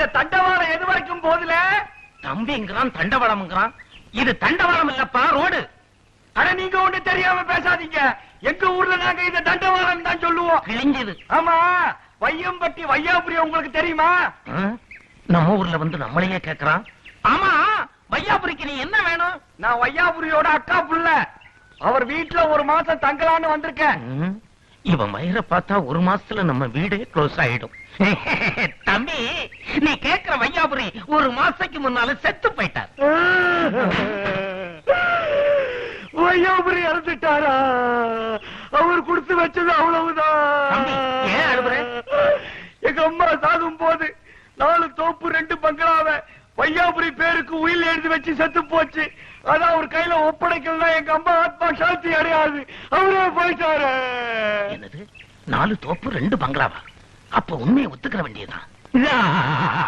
இந்த தண்டவாளம் எது வரைக்கும் போதுல தம்பிங்கிறான் தண்டவாளம்ங்கிறான். இது தண்டவாளம் இல்லப்பா ரோடு. அட நீங்க ஒண்ணு தெரியாம பேசாதீங்க. எங்க ஊர்ல நாங்க இந்த தண்டவாளம் தான் சொல்லுவோம். கிழிஞ்சது. ஆமா வையம்பட்டி வையாபுரி உங்களுக்கு தெரியுமா? நம்ம ஊர்ல வந்து நம்மளையே கேக்குறான். ஆமா வையாபுரிக்கு நீ என்ன வேணும்? நான் வையாபுரியோட அக்கா புள்ள. அவர் வீட்டுல ஒரு மாசம் தங்கலான்னு வந்திருக்கேன். இவன் வயிற பார்த்தா ஒரு மாசத்துல நம்ம வீடே க்ளோஸ் ஆயிடும். தம்பி நீ கேக்குற வையாபுரி ஒரு மாசத்துக்கு முன்னால செத்து போயிட்டார். வையாபுரி இறந்துட்டாரா? அவர் கொடுத்து வச்சது அவ்வளவுதான். ஏன் அழுகுற? எங்க அம்மா சாகும் போது நாலு தோப்பு ரெண்டு வையாபுரி பேருக்கு உயில் எழுதி வச்சு செத்து போச்சு. அதான் அவர் கையில ஒப்படைக்கலன்னா எங்க அம்மா ஆத்மா சாந்தி அடையாது. அவரே போயிட்டாரு. என்னது? நாலு தோப்பு ரெண்டு பங்களாவா? அப்ப உண்மையை ஒத்துக்கிற வேண்டியதுதான்.